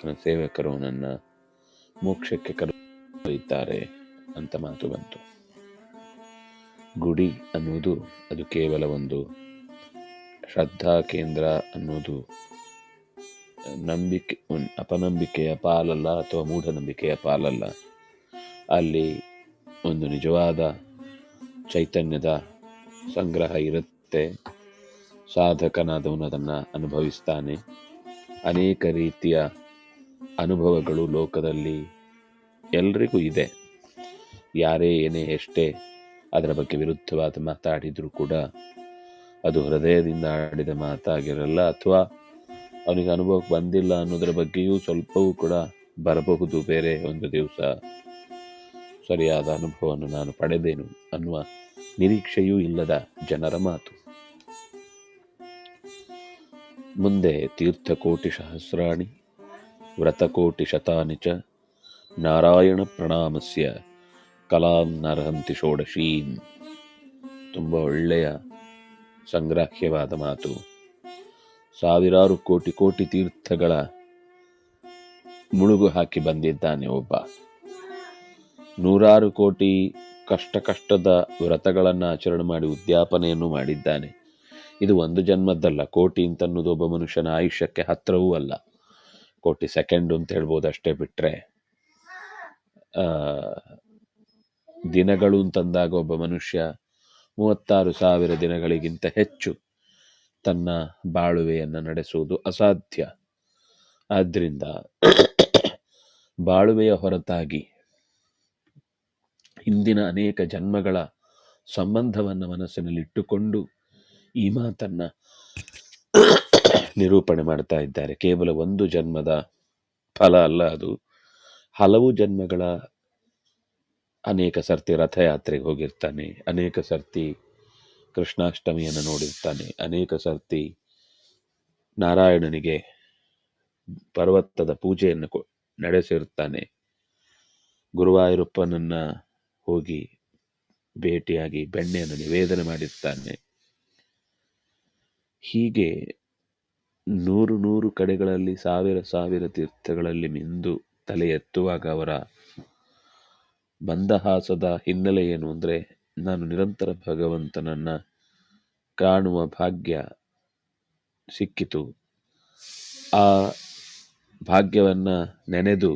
ಗೋಲೋಕನ ಸೇವಕರು ನನ್ನ ಮೋಕ್ಷಕ್ಕೆ ಕರೆಯುತ್ತಾರೆ ಅಂತ ಮಾತು ಬಂತು. ಗುಡಿ ಅನ್ನುವುದು ಅದು ಕೇವಲ ಒಂದು ಶ್ರದ್ಧಾ ಕೇಂದ್ರ ಅನ್ನೋದು, ನಂಬಿಕೆ ಅಪನಂಬಿಕೆಯ ಪಾಲಲ್ಲ ಅಥವಾ ಮೂಢನಂಬಿಕೆಯ ಪಾಲಲ್ಲ. ಅಲ್ಲಿ ಒಂದು ನಿಜವಾದ ಚೈತನ್ಯದ ಸಂಗ್ರಹ ಇರುತ್ತೆ. ಸಾಧಕನಾದವನು ಅದನ್ನು ಅನುಭವಿಸ್ತಾನೆ. ಅನೇಕ ರೀತಿಯ ಅನುಭವಗಳು ಲೋಕದಲ್ಲಿ ಎಲ್ರಿಗೂ ಇದೆ. ಯಾರೇ ಏನೇ ಎಷ್ಟೇ ಅದರ ಬಗ್ಗೆ ವಿರುದ್ಧವಾದ ಮಾತಾಡಿದರೂ ಕೂಡ ಅದು ಹೃದಯದಿಂದ ಆಡಿದ ಮಾತಾಗಿರಲ್ಲ ಅಥವಾ ಅವನಿಗೆ ಅನುಭವಕ್ಕೆ ಬಂದಿಲ್ಲ ಅನ್ನೋದರ ಬಗ್ಗೆಯೂ ಸ್ವಲ್ಪವೂ ಕೂಡ ಬರಬಹುದು. ಬೇರೆ ಒಂದು ದಿವಸ ಸರಿಯಾದ ಅನುಭವವನ್ನು ನಾನು ಪಡೆದೇನು ಅನ್ನುವ ನಿರೀಕ್ಷೆಯೂ ಇಲ್ಲದ ಜನರ ಮಾತು. ಮುಂದೆ ತೀರ್ಥಕೋಟಿ ಸಹಸ್ರಾಣಿ ನಾರಾಯಣ ಪ್ರಣಾಮಸ್ಯ. ಕಲಾಂ ನರಹಂತಿ ಷೋಡಶೀಂ. ತುಂಬ ಒಳ್ಳೆಯ ಸಂಗ್ರಾಹ್ಯವಾದ ಮಾತು. ಸಾವಿರಾರು ಕೋಟಿ ಕೋಟಿ ತೀರ್ಥಗಳ ಮುಳುಗು ಹಾಕಿ ಬಂದಿದ್ದಾನೆ ಒಬ್ಬ. ನೂರಾರು ಕೋಟಿ ಕಷ್ಟ ಕಷ್ಟದ ವ್ರತಗಳನ್ನು ಆಚರಣೆ ಮಾಡಿ ಉದ್ಯಾಪನೆಯನ್ನು ಮಾಡಿದ್ದಾನೆ. ಇದು ಒಂದು ಜನ್ಮದ್ದಲ್ಲ. ಕೋಟಿ ಅಂತನ್ನೋದು ಒಬ್ಬ ಮನುಷ್ಯನ ಆಯುಷ್ಯಕ್ಕೆ ಹತ್ತಿರವೂ ಅಲ್ಲ. ಕೋಟಿ ಸೆಕೆಂಡ್ ಅಂತ ಹೇಳ್ಬೋದು ಅಷ್ಟೇ ಬಿಟ್ಟರೆ ದಿನಗಳು ಅಂತಂದಾಗ ಒಬ್ಬ ಮನುಷ್ಯ ಮೂವತ್ತಾರು ಸಾವಿರ ದಿನಗಳಿಗಿಂತ ಹೆಚ್ಚು ತನ್ನ ಬಾಳುವೆಯನ್ನು ನಡೆಸುವುದು ಅಸಾಧ್ಯ. ಆದ್ದರಿಂದ ಬಾಳುವೆಯ ಹೊರತಾಗಿ ಹಿಂದಿನ ಅನೇಕ ಜನ್ಮಗಳ ಸಂಬಂಧವನ್ನು ಮನಸ್ಸಿನಲ್ಲಿಟ್ಟುಕೊಂಡು ಈ ಮಾತನ್ನ ನಿರೂಪಣೆ ಮಾಡ್ತಾ ಇದ್ದಾರೆ. ಕೇವಲ ಒಂದು ಜನ್ಮದ ಫಲ ಅಲ್ಲ ಅದು. ಹಲವು ಜನ್ಮಗಳ ಅನೇಕ ಸರ್ತಿ ರಥಯಾತ್ರೆಗೆ ಹೋಗಿರ್ತಾನೆ, ಅನೇಕ ಸರ್ತಿ ಕೃಷ್ಣಾಷ್ಟಮಿಯನ್ನು ನೋಡಿರ್ತಾನೆ, ಅನೇಕ ಸರ್ತಿ ನಾರಾಯಣನಿಗೆ ಪರ್ವತದ ಪೂಜೆಯನ್ನು ನಡೆಸಿರ್ತಾನೆ. ಗುರುವಾಯೂರಪ್ಪನನ್ನ ಹೋಗಿ ಭೇಟಿಯಾಗಿ ಬೆಣ್ಣೆಯನ್ನು ನಿವೇದನೆ ಮಾಡಿರ್ತಾನೆ. ಹೀಗೆ ನೂರು ನೂರು ಕಡೆಗಳಲ್ಲಿ ಸಾವಿರ ಸಾವಿರ ತೀರ್ಥಗಳಲ್ಲಿ ಮಿಂದು ತಲೆ ಎತ್ತುವಾಗ ಅವರ ಮಂದಹಾಸದ ಹಿನ್ನೆಲೆ ಏನು ಅಂದರೆ, ನಾನು ನಿರಂತರ ಭಗವಂತನನ್ನ ಕಾಣುವ ಭಾಗ್ಯ ಸಿಕ್ಕಿತು. ಆ ಭಾಗ್ಯವನ್ನ ನೆನೆದು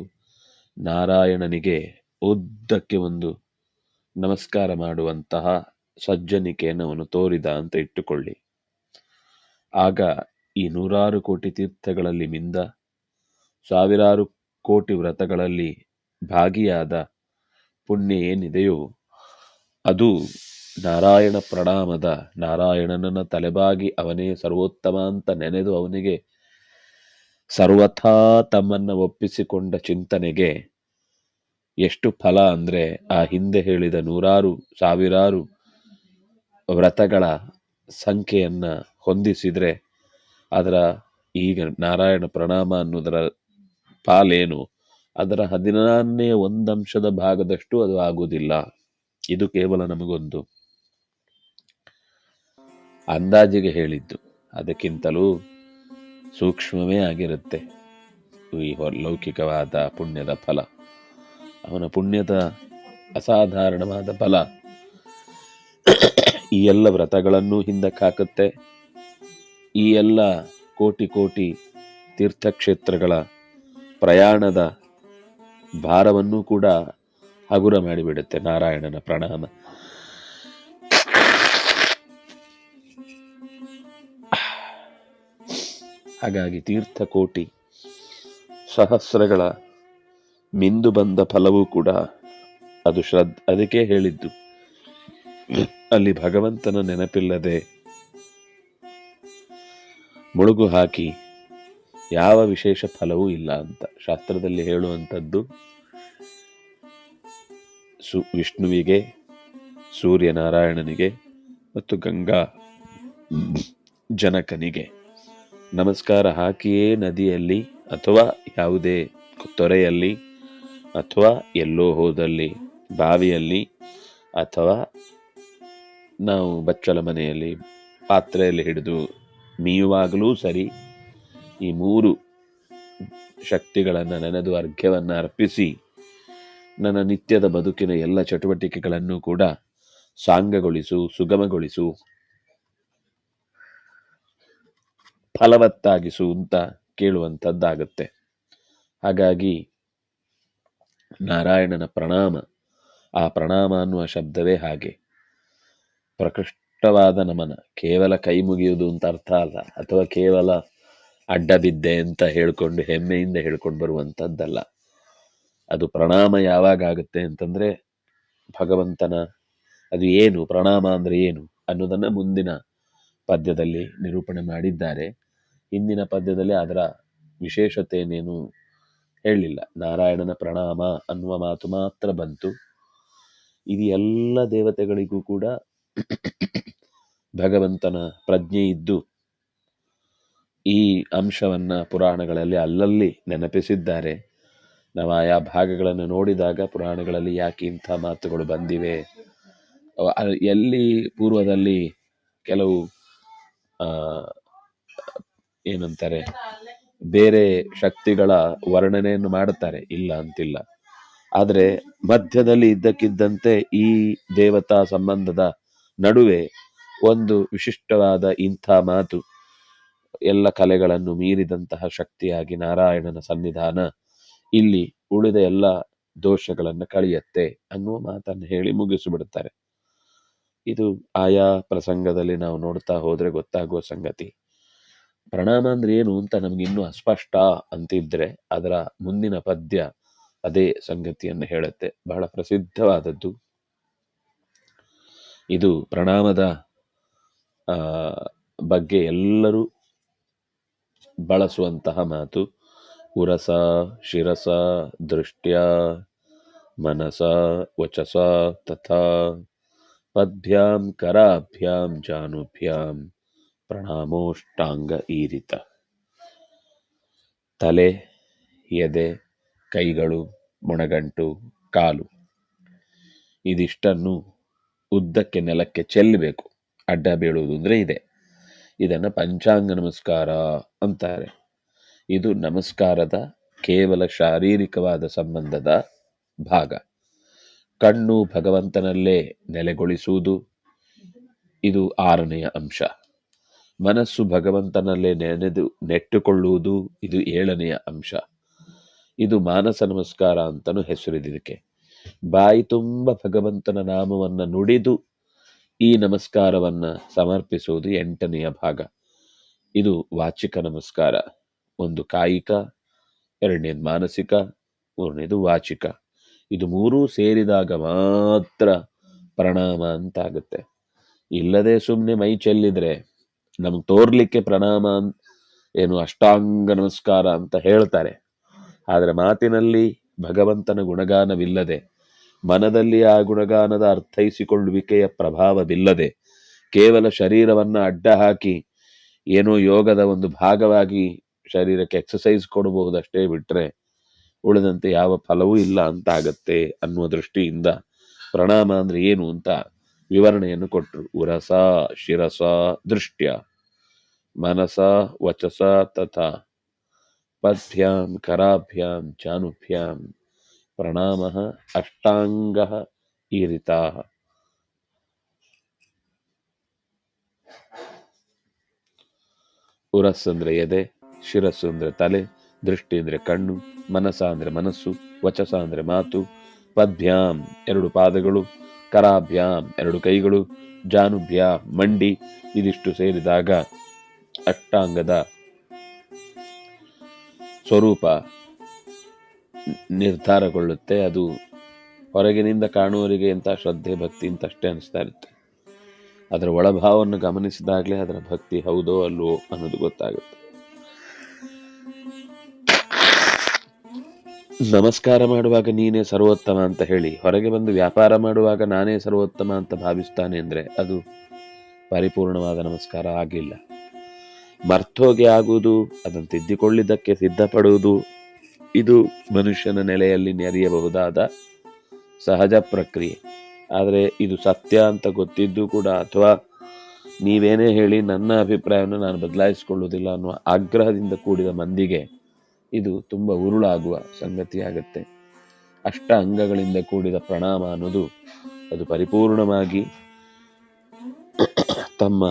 ನಾರಾಯಣನಿಗೆ ಉದ್ದಕ್ಕೆ ಒಂದು ನಮಸ್ಕಾರ ಮಾಡುವಂತಹ ಸಜ್ಜನಿಕೆಯನ್ನು ಅವನು ತೋರಿದ ಅಂತ ಇಟ್ಟುಕೊಳ್ಳಿ. ಆಗ ಈ ನೂರಾರು ಕೋಟಿ ತೀರ್ಥಗಳಲ್ಲಿ ಮಿಂದ ಸಾವಿರಾರು ಕೋಟಿ ವ್ರತಗಳಲ್ಲಿ ಭಾಗಿಯಾದ ಪುಣ್ಯ ಏನಿದೆಯೋ ಅದು ನಾರಾಯಣ ಪ್ರಣಾಮದ. ನಾರಾಯಣನನ್ನ ತಲೆಬಾಗಿ ಅವನೇ ಸರ್ವೋತ್ತಮ ಅಂತ ನೆನೆದು ಅವನಿಗೆ ಸರ್ವಥಾ ತಮ್ಮನ್ನ ಒಪ್ಪಿಸಿಕೊಂಡ ಚಿಂತನೆಗೆ ಎಷ್ಟು ಫಲ ಅಂದ್ರೆ ಆ ಹಿಂದೆ ಹೇಳಿದ ನೂರಾರು ಸಾವಿರಾರು ವ್ರತಗಳ ಸಂಖ್ಯೆಯನ್ನು ಹೊಂದಿಸಿದ್ರೆ ಅದರ ಈಗ ನಾರಾಯಣ ಪ್ರಣಾಮ ಅನ್ನೋದರ ಪಾಲೇನು? ಅದರ ಹದಿನಾರನೇ ಒಂದಂಶದ ಭಾಗದಷ್ಟು ಅದು ಆಗುವುದಿಲ್ಲ. ಇದು ಕೇವಲ ನಮಗೊಂದು ಅಂದಾಜಿಗೆ ಹೇಳಿದ್ದು. ಅದಕ್ಕಿಂತಲೂ ಸೂಕ್ಷ್ಮವೇ ಆಗಿರುತ್ತೆ. ಈ ಲೌಕಿಕವಾದ ಪುಣ್ಯದ ಫಲ. ಅವನ ಪುಣ್ಯದ ಅಸಾಧಾರಣವಾದ ಫಲ. ಈ ಎಲ್ಲ ವ್ರತಗಳನ್ನು ಹಿಂದಕ್ಕೆ ಹಾಕುತ್ತೆ ಈ ಎಲ್ಲ ಕೋಟಿ ಕೋಟಿ ತೀರ್ಥಕ್ಷೇತ್ರಗಳ ಪ್ರಯಾಣದ ಭಾರವನ್ನು ಕೂಡ ಹಗುರ ಮಾಡಿಬಿಡುತ್ತೆ ನಾರಾಯಣನ ಪ್ರಣಾಮ. ಹಾಗಾಗಿ ತೀರ್ಥಕೋಟಿ ಸಹಸ್ರಗಳ ಮಿಂದು ಬಂದ ಫಲವೂ ಕೂಡ ಅದು ಶ್ರದ್ಧ, ಅದಕ್ಕೆ ಹೇಳಿದ್ದು, ಅಲ್ಲಿ ಭಗವಂತನ ನೆನಪಿಲ್ಲದೆ ಮುಳುಗು ಹಾಕಿ ಯಾವ ವಿಶೇಷ ಫಲವೂ ಇಲ್ಲ ಅಂತ ಶಾಸ್ತ್ರದಲ್ಲಿ ಹೇಳುವಂಥದ್ದು, ಸು ವಿಷ್ಣುವಿಗೆ, ಸೂರ್ಯನಾರಾಯಣನಿಗೆ ಮತ್ತು ಗಂಗಾ ಜನಕನಿಗೆ ನಮಸ್ಕಾರ ಹಾಕಿಯೇ ನದಿಯಲ್ಲಿ ಅಥವಾ ಯಾವುದೇ ತೊರೆಯಲ್ಲಿ ಅಥವಾ ಎಲ್ಲೋ ಹೋದಲ್ಲಿ, ಬಾವಿಯಲ್ಲಿ ಅಥವಾ ನಾವು ಬಚ್ಚಲ ಮನೆಯಲ್ಲಿ, ಪಾತ್ರೆಯಲ್ಲಿ ಹಿಡಿದು ಮೀಯುವಾಗಲೂ ಸರಿ ಈ ಮೂರು ಶಕ್ತಿಗಳನ್ನು ನೆನೆದು ಅರ್ಘ್ಯವನ್ನು ಅರ್ಪಿಸಿ ನನ್ನ ನಿತ್ಯದ ಬದುಕಿನ ಎಲ್ಲ ಚಟುವಟಿಕೆಗಳನ್ನು ಕೂಡ ಸಾಂಗಗೊಳಿಸು, ಸುಗಮಗೊಳಿಸು, ಫಲವತ್ತಾಗಿಸು ಅಂತ ಕೇಳುವಂಥದ್ದಾಗುತ್ತೆ. ಹಾಗಾಗಿ ನಾರಾಯಣನ ಪ್ರಣಾಮ, ಆ ಪ್ರಣಾಮ ಅನ್ನುವ ಶಬ್ದವೇ ಹಾಗೆ. ಪ್ರಕೃಷ್ಟವಾದ ನಮನ. ಕೇವಲ ಕೈ ಮುಗಿಯುವುದು ಅಂತ ಅರ್ಥ ಅಲ್ಲ. ಅಥವಾ ಕೇವಲ ಅಡ್ಡ ಬಿದ್ದೆ ಅಂತ ಹೇಳ್ಕೊಂಡು, ಹೆಮ್ಮೆಯಿಂದ ಹೇಳ್ಕೊಂಡು ಬರುವಂಥದ್ದಲ್ಲ ಅದು ಪ್ರಣಾಮ ಯಾವಾಗ ಆಗುತ್ತೆ ಅಂತಂದ್ರೆ, ಭಗವಂತನ ಅದು ಏನು, ಪ್ರಣಾಮ ಅಂದರೆ ಏನು ಅನ್ನೋದನ್ನ ಮುಂದಿನ ಪದ್ಯದಲ್ಲಿ ನಿರೂಪಣೆ ಮಾಡಿದ್ದಾರೆ. ಹಿಂದಿನ ಪದ್ಯದಲ್ಲಿ ಅದರ ವಿಶೇಷತೆಯನ್ನೇನು ಹೇಳಲಿಲ್ಲ ನಾರಾಯಣನ ಪ್ರಣಾಮ ಅನ್ನುವ ಮಾತು ಮಾತ್ರ ಬಂತು. ಇದು ಎಲ್ಲ ದೇವತೆಗಳಿಗೂ ಕೂಡ ಭಗವಂತನ ಪ್ರಜ್ಞೆ ಇದ್ದು ಈ ಅಂಶವನ್ನ ಪುರಾಣಗಳಲ್ಲಿ ಅಲ್ಲಲ್ಲಿ ನೆನಪಿಸಿದ್ದಾರೆ. ನಾವು ಆಯಾ ಭಾಗಗಳನ್ನು ನೋಡಿದಾಗ ಪುರಾಣಗಳಲ್ಲಿ ಯಾಕೆ ಇಂಥ ಮಾತುಗಳು ಬಂದಿವೆ? ಎಲ್ಲಿ ಪೂರ್ವದಲ್ಲಿ ಕೆಲವು ಏನಂತಾರೆ, ಬೇರೆ ಶಕ್ತಿಗಳ ವರ್ಣನೆಯನ್ನು ಮಾಡುತ್ತಾರೆ? ಇಲ್ಲ ಅಂತಿಲ್ಲ. ಆದರೆ ಮಧ್ಯದಲ್ಲಿ ಇದ್ದಕ್ಕಿದ್ದಂತೆ ಈ ದೇವತಾ ಸಂಬಂಧದ ನಡುವೆ ಒಂದು ವಿಶಿಷ್ಟವಾದ ಇಂಥ ಮಾತು. ಎಲ್ಲ ಕಲೆಗಳನ್ನು ಮೀರಿದಂತಹ ಶಕ್ತಿಯಾಗಿ ನಾರಾಯಣನ ಸನ್ನಿಧಾನ ಇಲ್ಲಿ ಉಳಿದ ಎಲ್ಲ ದೋಷಗಳನ್ನು ಕಳೆಯತ್ತೆ ಅನ್ನುವ ಮಾತನ್ನು ಹೇಳಿ ಮುಗಿಸಿಬಿಡುತ್ತಾರೆ. ಇದು ಆಯಾ ಪ್ರಸಂಗದಲ್ಲಿ ನಾವು ನೋಡ್ತಾ ಹೋದ್ರೆ ಗೊತ್ತಾಗುವ ಸಂಗತಿ. ಪ್ರಣಾಮ ಅಂದ್ರೆ ಏನು ಅಂತ ನಮ್ಗೆ ಇನ್ನೂ ಅಸ್ಪಷ್ಟ ಅಂತಿದ್ರೆ ಅದರ ಮುಂದಿನ ಪದ್ಯ ಅದೇ ಸಂಗತಿಯನ್ನು ಹೇಳುತ್ತೆ. ಬಹಳ ಪ್ರಸಿದ್ಧವಾದದ್ದು. ಇದು ಪ್ರಣಾಮದ ಬಗ್ಗೆ ಎಲ್ಲರೂ ಬಳಸುವಂತಹ ಮಾತು. ಉರಸ, ಶಿರಸ, ದೃಷ್ಟ್ಯ, ಮನಸ, ವಚಸ, ತಥಾ, ಪದ್ಭ್ಯಾಂ, ಕರಾಭ್ಯಾಂ, ಜಾನುಭ್ಯಾಂ, ಪ್ರಣಾಮೋಷ್ಟಾಂಗ ಈರಿತ. ತಲೆ, ಎದೆ, ಕೈಗಳು, ಮೊಣಗಂಟು, ಕಾಲು. ಇದಿಷ್ಟನ್ನು ಉದ್ದಕ್ಕೆ ನೆಲಕ್ಕೆ ಚೆಲ್ಲಬೇಕು. ಅಡ್ಡ ಬೀಳುವುದು ಅಂದರೆ ಇದೆ. ಇದನ್ನು ಪಂಚಾಂಗ ನಮಸ್ಕಾರ ಅಂತಾರೆ. ಇದು ನಮಸ್ಕಾರದ ಕೇವಲ ಶಾರೀರಿಕವಾದ ಸಂಬಂಧದ ಭಾಗ. ಕಣ್ಣು ಭಗವಂತನಲ್ಲೇ ನೆಲೆಗೊಳಿಸುವುದು ಇದು ಆರನೆಯ ಅಂಶ. ಮನಸ್ಸು ಭಗವಂತನಲ್ಲೇ ನೆನೆದು ನೆಟ್ಟುಕೊಳ್ಳುವುದು ಇದು ಏಳನೆಯ ಅಂಶ. ಇದು ಮಾನಸ ನಮಸ್ಕಾರ ಅಂತಲೂ ಹೆಸರಿದಕ್ಕೆ ಬಾಯಿ ತುಂಬ ಭಗವಂತನ ನಾಮವನ್ನ ನುಡಿದು ಈ ನಮಸ್ಕಾರವನ್ನ ಸಮರ್ಪಿಸುವುದು ಎಂಟನೆಯ ಭಾಗ. ಇದು ವಾಚಿಕ ನಮಸ್ಕಾರ. ಒಂದು ಕಾಯಿಕ, ಎರಡನೇದು ಮಾನಸಿಕ, ಮೂರನೇದು ವಾಚಿಕ. ಇದು ಮೂರೂ ಸೇರಿದಾಗ ಮಾತ್ರ ಪ್ರಣಾಮ ಅಂತಾಗುತ್ತೆ. ಇಲ್ಲದೆ ಸುಮ್ಮನೆ ಮೈ ಚೆಲ್ಲಿದ್ರೆ ನಮ್ಗೆ ತೋರ್ಲಿಕ್ಕೆ ಪ್ರಣಾಮ ಏನು ಅಷ್ಟಾಂಗ ನಮಸ್ಕಾರ ಅಂತ ಹೇಳ್ತಾರೆ. ಆದರೆ ಮಾತಿನಲ್ಲಿ ಭಗವಂತನ ಗುಣಗಾನವಿಲ್ಲದೆ ಮನದಲ್ಲಿ ಆ ಗುಣಗಾನದ ಅರ್ಥೈಸಿಕೊಳ್ಳುವಿಕೆಯ ಪ್ರಭಾವವಿಲ್ಲದೆ ಕೇವಲ ಶರೀರವನ್ನ ಅಡ್ಡ ಹಾಕಿ ಏನೋ ಯೋಗದ ಒಂದು ಭಾಗವಾಗಿ ಶರೀರಕ್ಕೆ ಎಕ್ಸಸೈಸ್ ಕೊಡಬಹುದಷ್ಟೇ ಬಿಟ್ರೆ ಉಳಿದಂತೆ ಯಾವ ಫಲವೂ ಇಲ್ಲ ಅಂತ ಆಗತ್ತೆ ಅನ್ನುವ ದೃಷ್ಟಿಯಿಂದ ಪ್ರಣಾಮ ಅಂದ್ರೆ ಏನು ಅಂತ ವಿವರಣೆಯನ್ನು ಕೊಟ್ಟರು ಉರಸ, ಶಿರಸ, ದೃಷ್ಟ್ಯ, ಮನಸ, ವಚಸ, ತಥಾ ಪಥ್ಯಾಂ ಕರಾಭ್ಯಾಂ, ಜಾನುಭ್ಯಾಂ. ಪ್ರಣಾಮ ಅಷ್ಟಾಂಗ ಈರಿತಾ ಉರಸ್ ಅಂದ್ರೆ ಎದೆ ಶಿರಸ್ಸು ಅಂದ್ರೆ ತಲೆ ದೃಷ್ಟಿ ಅಂದ್ರೆ ಕಣ್ಣು ಮನಸ ಅಂದ್ರೆ ಮನಸ್ಸು ವಚಸ ಅಂದ್ರೆ ಮಾತು ಪದ್ಭ್ಯಾಂ ಎರಡು ಪಾದಗಳು, ಕರಾಭ್ಯಾಂ ಎರಡು ಕೈಗಳು, ಜಾನುಭ್ಯಾ ಮಂಡಿ ಇದಿಷ್ಟು ಸೇರಿದಾಗ ಅಷ್ಟಾಂಗದ ಸ್ವರೂಪ ನಿರ್ಧಾರಗೊಳ್ಳುತ್ತೆ. ಅದು ಹೊರಗಿನಿಂದ ಕಾಣುವವರಿಗೆ ಎಂಥ ಶ್ರದ್ಧೆ, ಭಕ್ತಿ ಅಂತ ಅಷ್ಟೇ ಅನಿಸ್ತಾ ಇರುತ್ತೆ. ಅದರ ಒಳಭಾವವನ್ನು ಗಮನಿಸಿದಾಗಲೇ ಅದರ ಭಕ್ತಿ ಹೌದೋ ಅಲ್ವೋ ಅನ್ನೋದು ಗೊತ್ತಾಗುತ್ತೆ. ನಮಸ್ಕಾರ ಮಾಡುವಾಗ ನೀನೇ ಸರ್ವೋತ್ತಮ ಅಂತ ಹೇಳಿ, ಹೊರಗೆ ಬಂದು ವ್ಯಾಪಾರ ಮಾಡುವಾಗ ನಾನೇ ಸರ್ವೋತ್ತಮ ಅಂತ ಭಾವಿಸ್ತಾನೆ ಅಂದ್ರೆ ಅದು ಪರಿಪೂರ್ಣವಾದ ನಮಸ್ಕಾರ ಆಗಿಲ್ಲ. ಮರ್ತೋಗಿ ಆಗುವುದು, ಅದನ್ನು ತಿದ್ದಿಕೊಳ್ಳಿದ್ದಕ್ಕೆ ಸಿದ್ಧಪಡುವುದು ಇದು ಮನುಷ್ಯನ ನೆಲೆಯಲ್ಲಿ ನೆರೆಯಬಹುದಾದ ಸಹಜ ಪ್ರಕ್ರಿಯೆ. ಆದರೆ ಇದು ಸತ್ಯ ಅಂತ ಗೊತ್ತಿದ್ದು ಕೂಡ ಅಥವಾ ನೀವೇನೇ ಹೇಳಿ ನನ್ನ ಅಭಿಪ್ರಾಯವನ್ನು ನಾನು ಬದಲಾಯಿಸಿಕೊಳ್ಳುವುದಿಲ್ಲ ಅನ್ನುವ ಆಗ್ರಹದಿಂದ ಕೂಡಿದ ಮಂದಿಗೆ ಇದು ತುಂಬ ಉರುಳಾಗುವ ಸಂಗತಿಯಾಗತ್ತೆ. ಅಷ್ಟ ಅಂಗಗಳಿಂದ ಕೂಡಿದ ಪ್ರಣಾಮ ಅನ್ನೋದು ಅದು ಪರಿಪೂರ್ಣವಾಗಿ ತಮ್ಮ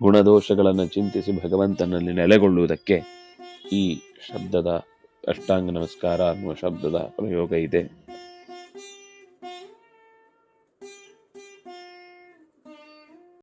ಗುಣದೋಷಗಳನ್ನು ಚಿಂತಿಸಿ ಭಗವಂತನಲ್ಲಿ ನೆಲೆಗೊಳ್ಳುವುದಕ್ಕೆ ಈ ಶಬ್ದದ ಅಷ್ಟಾಂಗ ನಮಸ್ಕಾರ ಅನ್ನುವ ಶಬ್ದದ ಪ್ರಯೋಗ ಇದೆ.